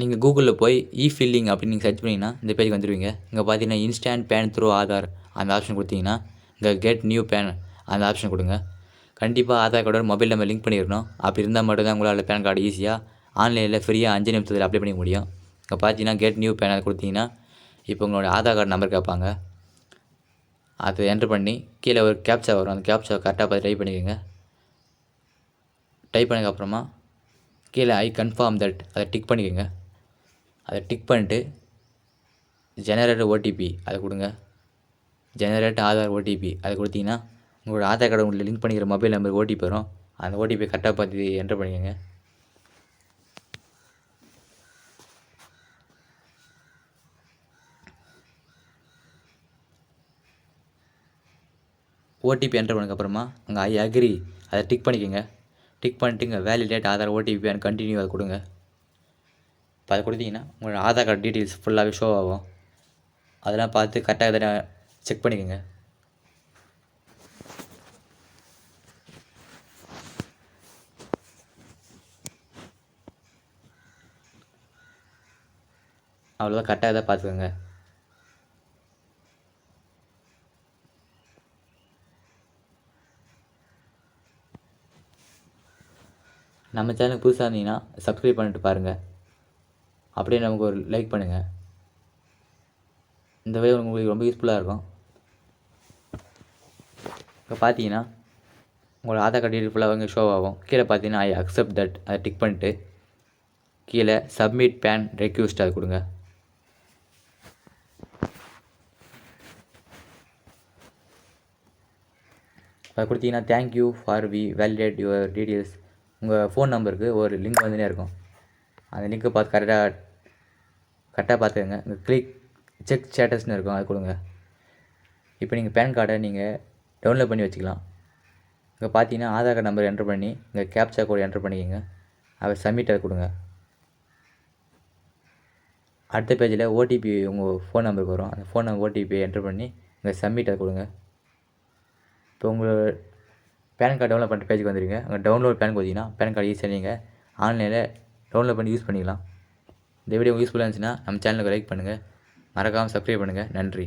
நீங்கள் கூகுளில் போய் இ ஃபில்லிங் அப்படின்னு நீங்கள் சர்ச் பண்ணிங்கன்னா இந்த பேஜுக்கு வந்துடுவீங்க இங்கே பார்த்தீங்கன்னா இன்ஸ்டன்ட் பேன் த்ரூ ஆதார் அந்த ஆப்ஷன் கொடுத்தீங்கன்னா இங்கே கெட் நியூ பேன் அந்த ஆப்ஷன் கொடுங்க. கண்டிப்பாக ஆதார் கார்டோட மொபைல் நம்பர் லிங்க் பண்ணியிருக்கணும் அப்படி இருந்தால் மட்டும்தான் உங்களால் பேன் கார்டு ஈஸியாக ஆன்லைனில் ஃப்ரீயாக அஞ்சு நிமிஷத்தில் அப்ளை பண்ணிக்க முடியும். இங்கே பார்த்தீங்கன்னா கெட் நியூ பேன் கொடுத்தீங்கன்னா இப்போ உங்களோட ஆதார் கார்டு நம்பர் கேட்பாங்க. அதை என்ட்ரு பண்ணி கீழே ஒரு கேப்ச்சா வரும். அந்த கேப்ச்சா கரெக்டாக பார்த்து டைப் பண்ணிக்கோங்க. டைப் பண்ணதுக்கப்புறமா கீழே ஐ கன்ஃபார்ம் தட் அதை டிக் பண்ணிக்கோங்க. அதை டிக் பண்ணிட்டு ஜெனரேட் ஓடிபி அதை கொடுங்க. ஜெனரேட் ஆதார் ஓடிபி அதை கொடுத்தீங்கன்னா உங்களோட ஆதார் கார்டு உங்களுக்கு லிங்க் பண்ணிக்கிற மொபைல் நம்பர் ஓடிபி வரும். அந்த ஓடிபி கரெக்டாக பார்த்து என்ட்ரு பண்ணிக்கோங்க. ஓடிபி என்ட்ரு பண்ணதுக்கப்புறமா அங்கே ஐ அக்ரி அதை டிக் பண்ணிக்கோங்க. டிக் பண்ணிட்டு இங்கே validate Aadhaar OTP and continue அதை கொடுங்க. இப்போ அதை கொடுத்தீங்கன்னா உங்களோட ஆதார் கார்டு டீட்டெயில்ஸ் ஃபுல்லாகவே ஷோ ஆகும். அதெல்லாம் பார்த்து கரெக்டாக எதனா செக் பண்ணிக்கோங்க. அவ்வளோதான் கரெக்டாக தான் பார்த்துக்கோங்க. நம்ம சேனலுக்கு புதுசாக இருந்தீங்கன்னா சப்ஸ்கிரைப் பண்ணிட்டு பாருங்கள் அப்படியே நமக்கு ஒரு லைக் பண்ணுங்கள் இந்த வே உங்களுக்கு ரொம்ப யூஸ்ஃபுல்லாக இருக்கும். இப்போ பார்த்தீங்கன்னா உங்களோட ஆதார் கார்டு ஃபுல்லாக வந்து ஷோ ஆகும். கீழே பார்த்தீங்கன்னா ஐ அக்செப்ட் தட் அதை டிக் பண்ணிட்டு கீழே சப்மிட் பேன் ரெக்யூஸ்ட் அதை கொடுங்க. அதை கொடுத்தீங்கன்னா thank you for we validate your details உங்கள் ஃபோன் நம்பருக்கு ஒரு லிங்க் வந்துனே இருக்கும். அந்த லிங்க்கை பார்த்து கரெக்டாக கரெக்டாக பார்த்துக்கங்க. இந்த கிளிக் செக் ஸ்டேட்டஸ்னு இருக்கும் அது கொடுங்க. இப்போ நீங்கள் பேன் கார்டை நீங்கள் டவுன்லோட் பண்ணி வச்சுக்கலாம். இங்கே பார்த்தீங்கன்னா ஆதார் கார்டு நம்பர் என்ட்ரு பண்ணி இங்கே கேப்சா கோட் என்ட்ரு பண்ணிக்கோங்க. அதை சப்மிட்டை கொடுங்க. அடுத்த பேஜில் ஓடிபி உங்கள் ஃபோன் நம்பருக்கு வரும். அந்த ஃபோன் நம்பர் ஓடிபி என்ட்ரு பண்ணி இங்கே சப்மிட்டை கொடுங்க. இப்போ உங்கள் பேன் கார்டு டவுன்லோட் பண்ணுற பேஜுக்கு வந்துடுங்க அங்கே டவுன்லோட் பேன் கொடுத்தீங்கன்னா பேன் கார்டு ஈஸியாக நீங்கள் ஆன்லைனில் டவுன்லோட் பண்ணி யூஸ் பண்ணிக்கலாம். இந்த வீடியோ யூஸ்ஃபுல்லாக இருந்துச்சுன்னா நம்ம சேனலுக்கு லைக் பண்ணுங்கள் மறக்காமல் சப்ஸ்கிரைப் பண்ணுங்கள் நன்றி.